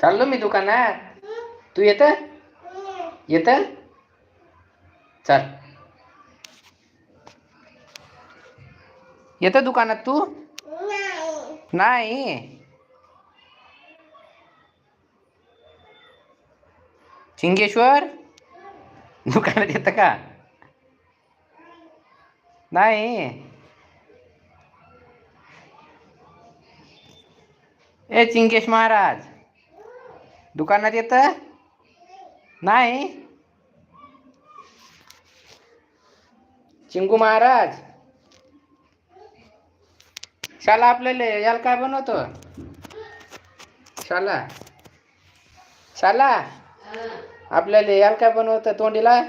चाललो मी दुकानात. तू येत? येत? चल. येत दुकानात तू? नाही. चिंगेश्वर दुकानात येतं का? नाही. ए चिंकेश महाराज. दुकानात येत? नाही? चिंगू महाराज. शाला आपल्याला याला काय बनवतो? शाला. शाला. आपल्याला याला काय बनवतं तोंडीला?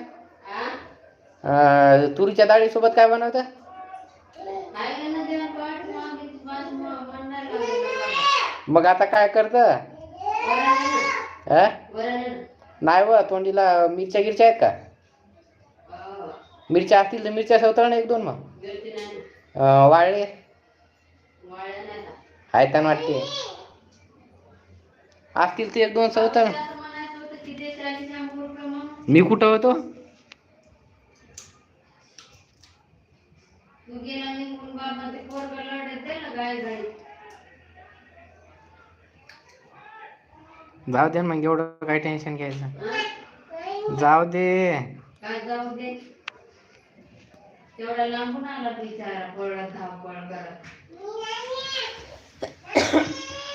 तुरीच्या डाळीसोबत काय बनवतं? मग आता काय करतं? नाही व तोंडीला मिरच्या गिरच्या आहेत का? मिरच्या असतील तर मिरच्या सवतळ ना एक दोन मग. वाळले? आहेत वाटते. असतील ते एक दोन सवतळ. मी कुठं होतो? जाऊ दे ना मग एवढं काय टेन्शन घ्यायचं. जाऊ दे. काय जाऊ दे? तेवढा लांबून आला बिचारा पळत धावपळ करत.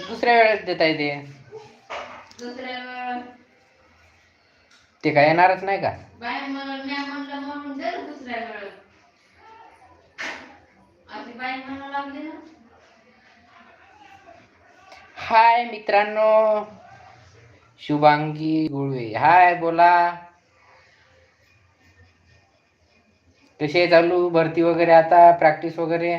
दुसऱ्या वेळेस देता येते दुसऱ्या वेळा ते काय येणारच नाही का? बाय म्हणून म्या म्हणलं म्हणून दे ना दुसऱ्या वेळा अशी बाई म्हणू लागली ना. हाय मित्रांनो. शुभांगी गुळवे. हाय बोला. कसे चालू? भरती वगैरे आता? प्रॅक्टिस वगैरे?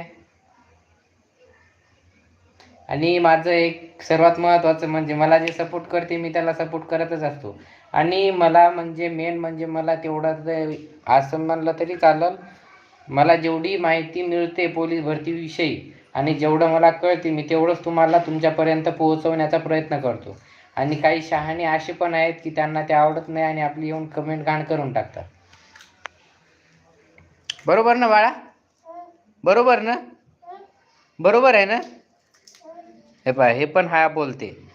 आणि माझं एक सर्वात महत्त्वाचं म्हणजे मला जे सपोर्ट करते मी त्याला सपोर्ट करतच असतो. आणि मला म्हणजे मेन म्हणजे मला तेवढं असं म्हणलं तरी चालेल. मला जेवढी माहिती मिळते पोलीस भरतीविषयी आणि जेवढं मला कळते मी तेवढंच तुम्हाला तुमच्यापर्यंत पोहोचवण्याचा प्रयत्न करतो. आणि काही शहाणे असे पण आहेत की त्यांना ते आवडत नाही आणि आपली येऊन कमेंट घाण करून टाकतात. बरोबर ना बाळा? बरोबर ना? बरोबर आहे ना? हे पाय हे पण हा बोलते.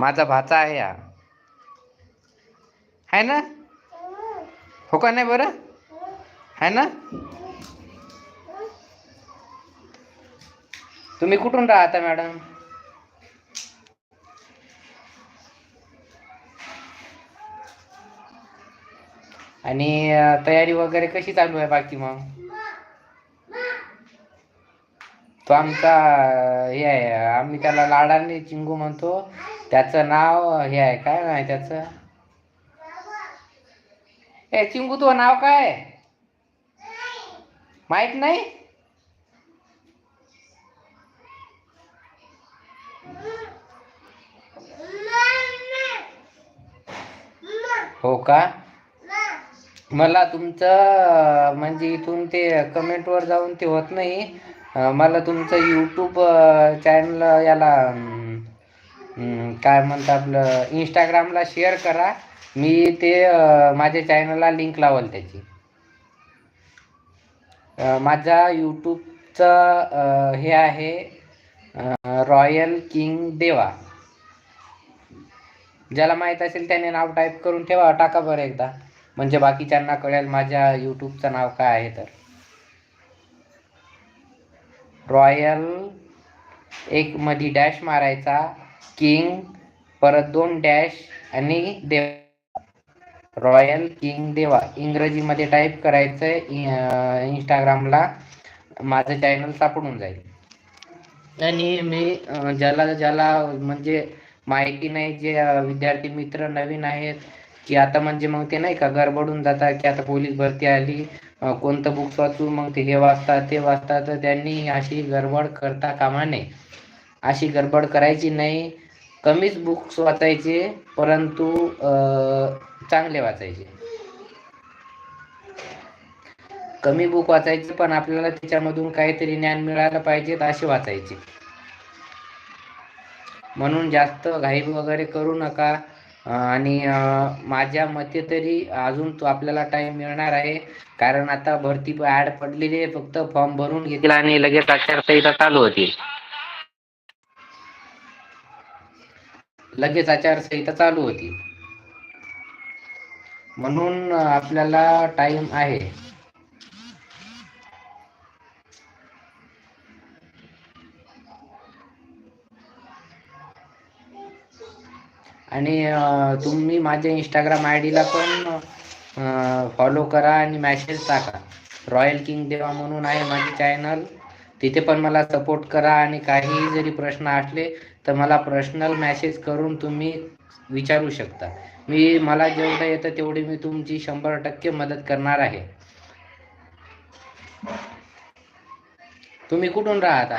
माझा भाचा आहे हा. आहे ना? हो का नाही बरं? आहे ना? तुम्ही कुठून राहता मॅडम? आणि तयारी वगैरे कशी चालू आहे बाकी मग? तो आमचा हे आहे आम्ही त्याला लाडाने चिंगू म्हणतो. त्याचं नाव हे आहे काय नाही त्याचं? ए चिंगू तुझं नाव काय आहे? माहीत नाही? हो का? मला तुमचं म्हणजे इथून ते कमेंटवर जाऊन ते होत नाही. मला तुमचं यूट्यूब चॅनल याला काय म्हणतं आपलं इंस्टाग्रामला शेअर करा. मी ते माझ्या चॅनलला लिंक लावल त्याची. माझा यूट्यूबचं हे आहे रॉयल किंग देवा ज्याला माहीत असेल त्याने नाव टाईप करून ठेवा टाका बरं एकदा. म्हणजे बाकीच्यांना कळेल माझ्या यूट्यूबचं नाव काय आहे तर. रॉयल एक मधी डॅश मारायचा किंग परत दोन डॅश आणि देव. रॉयल किंग देवा. इंग्रजीमध्ये टाईप करायचं आहे इंस्टाग्रामला माझं चॅनल सापडून जाईल. आणि मी ज्याला ज्याला म्हणजे माहिती नाही जे विद्यार्थी मित्र नवीन आहेत की आता म्हणजे मग ते नाही का गडबडून जातात की आता पोलीस भरती आली कोणतं बुक्स वाचू मग ते हे वाचतात ते वाचतात तर त्यांनी अशी गडबड करता कामा नये. अशी गडबड करायची नाही. कमीच बुक्स वाचायचे परंतु चांगले वाचायचे. कमी बुक वाचायचे पण आपल्याला त्याच्यामधून काहीतरी ज्ञान मिळालं पाहिजे असे वाचायचे. म्हणून जास्त घाई वगैरे करू नका. आणि माझ्या मते तरी अजून तो आपल्याला टाइम मिळणार आहे. कारण आता भरती ऍड पडलेली आहे. फक्त फॉर्म भरून घेतील आणि लगेच आचारसंहिता चालू होतील. लगेच आचारसंहिता चालू होती म्हणून आपल्याला टाइम आहे. आणि तुम्ही माझ्या इंस्टाग्राम आय डीला पण फॉलो करा आणि मॅसेज टाका. रॉयल किंग देवा म्हणून आहे माझे चॅनल तिथे पण मला सपोर्ट करा आणि काही जरी प्रश्न असले तर मला पर्सनल मॅसेज करून तुम्ही विचारू शकता. मी मला जेवढं येतं तेवढी मी तुमची शंभर टक्के मदत करणार आहे. तुम्ही कुठून राहता?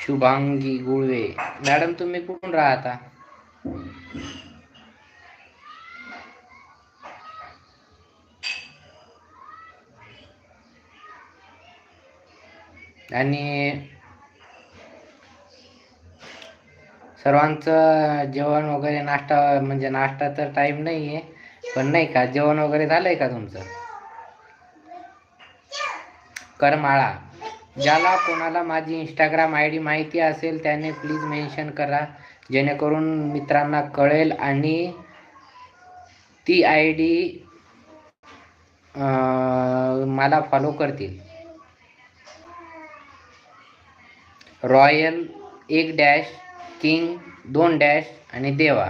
शुभांगी गुळवे. मॅडम तुम्ही कुठून राहता आणि सर्वांचं जेवण वगैरे नाश्ता म्हणजे नाश्ता तर टाइम नाही आहे पण नाही का? जेवण वगैरे झालंय का तुमचं? करमाळा. ज्याला कोणाला माझी इंस्टाग्राम आय डी माहिती असेल त्याने प्लीज मेन्शन करा. जेणेकरून मित्रांना कळेल आणि ती आय डी मला फॉलो करतील. रॉयल एक डॅश किंग दोन डॅश आणि देवा.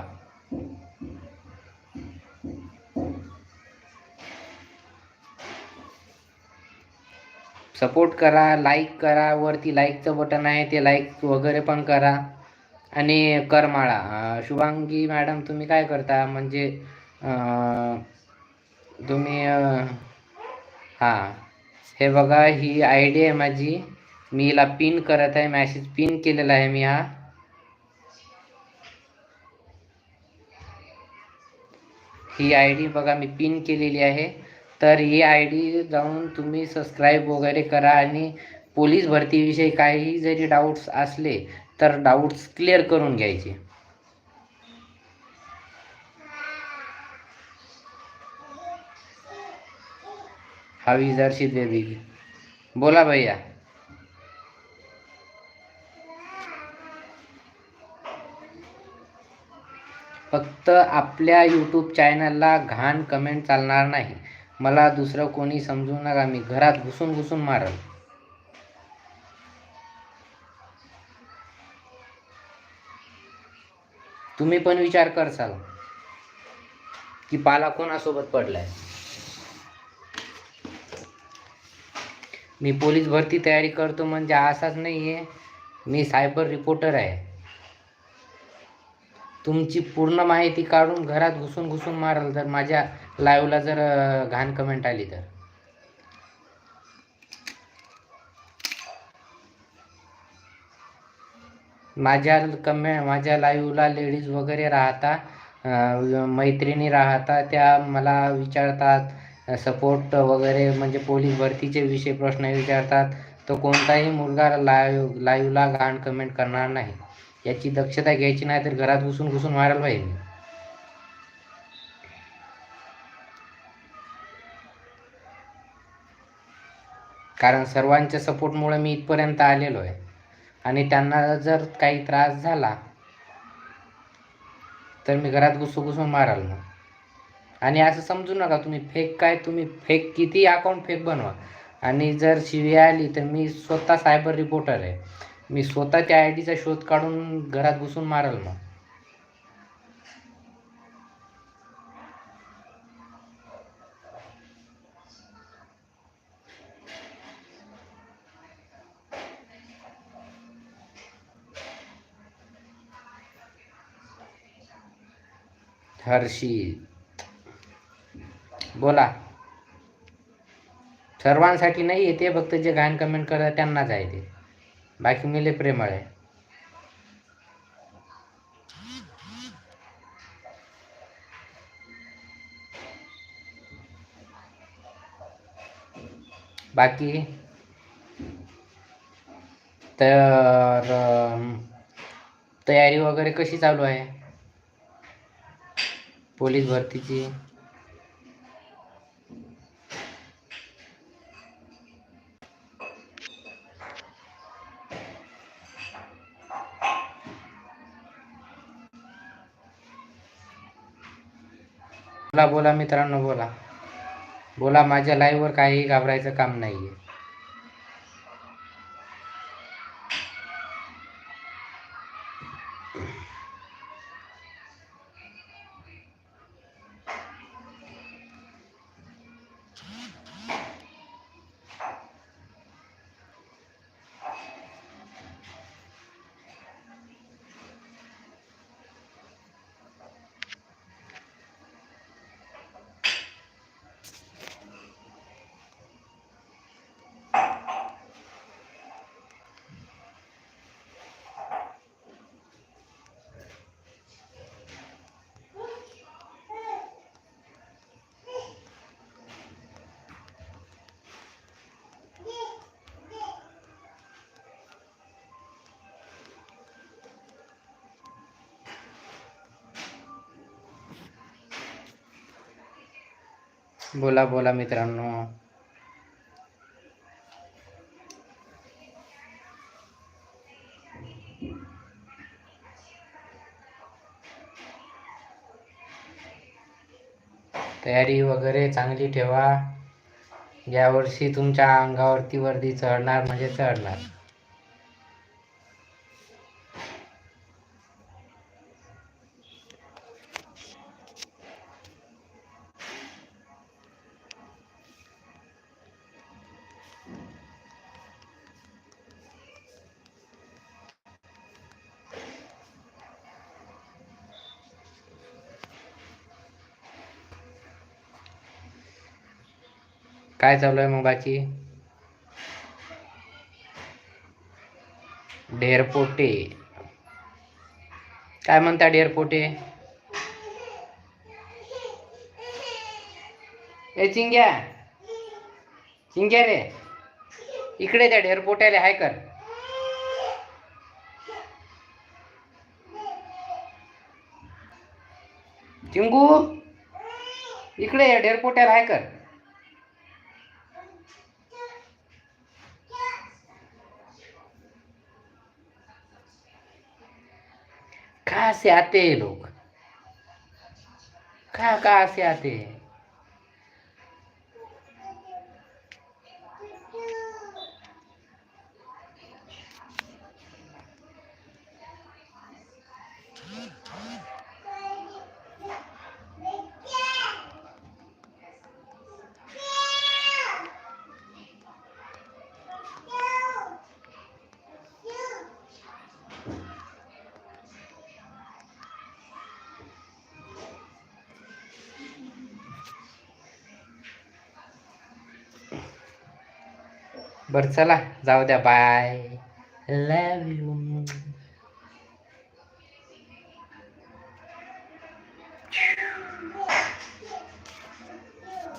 सपोर्ट करा लाईक करा वरती लाईकचं बटन आहे ते लाईक वगैरे पण करा. आणि करमाळा शुभांगी मॅडम तुम्ही काय करता? म्हणजे तुम्ही हां. हे बघा ही आय डी आहे माझी. मी हिला पिन करत आहे मॅसेज पिन केलेला आहे मी हा. ही आय डी बघा मी पिन केलेली आहे. तर ही आय डी जाऊन तुम्ही सबस्क्राईब वगैरे करा आणि पोलीस भरतीविषयी काही जरी डाऊट्स असले तर डाऊट्स क्लिअर करून घ्यायचे. हावी जर्शिद बेबी बोला भैया. फक्त आपल्या यूट्यूब चॅनलला घाण कमेंट चालणार नाही. मला दुसरं कोणी समजू नका मी घरात घुसून घुसून मारल. तुम्ही पण विचार करसाल की पाला कोणासोबत पडलाय? मी पोलीस भरती तयारी करतो म्हणजे असाच नाही आहे मी सायबर रिपोर्टर आहे. तुमची पूर्ण माहिती काढून घरात घुसून घुसून मारल तर माझ्या लाईव्हला जर घाण कमेंट आली तर. माझ्या कमे माझ्या लाईव्हला लेडीज वगैरे राहता मैत्रिणी राहता त्या मला विचारतात सपोर्ट वगैरे म्हणजे पोलीस भरतीचे विषय प्रश्न विचारतात तर कोणताही मुलगा लाईव्ह लाईव्हला घाण कमेंट करणार नाही. याची दक्षता घ्यायची नाही तर घरात घुसून घुसून मारायला पाहिजे. कारण सर्वांच्या सपोर्टमुळे मी इथपर्यंत आलेलो आहे. आणि त्यांना जर काही त्रास झाला तर मी घरात घुसू घुसून माराल मग. आणि असं समजू नका तुम्ही फेक काय तुम्ही फेक किती अकाउंट फेक बनवा. आणि जर शिवी आली तर मी स्वतः सायबर रिपोर्टर आहे. मी स्वतः त्या आय डीचा शोध काढून घरात घुसून माराल मग. हर्षी बोला. सर्वांसाठी नाही आहे ते फक्त जे घाण कमेंट करतात त्यांनाच आहे ते. बाकी मिले प्रेमळ आहे. बाकी? तर तयारी वगैरे कशी चालू आहे? पोलीस भरतीची. बोला बोला मित्रांनो बोला. बोला माझ्या लाईव्हवर काही घाबरायचं काम नाही आहे बोला बोला मित्रांनो. तयारी वगैरे चांगली ठेवा. यावर्षी तुमच्या अंगावरती वर्दी चढणार म्हणजे चढणार. काय चालू आहे मग बाकी? ढेरपोटे काय म्हणता ढेरपोटे ए चिंग्या. चिंग्या रे. इकडे त्या ढेरपोट्याला हाय कर. चिंगू इकडे या ढेरपोट्याला हाय कर. कहाँ से आते हैं लोग? कहाँ कहाँ से आते हैं? बरं चला. जाऊ द्या. Bye love you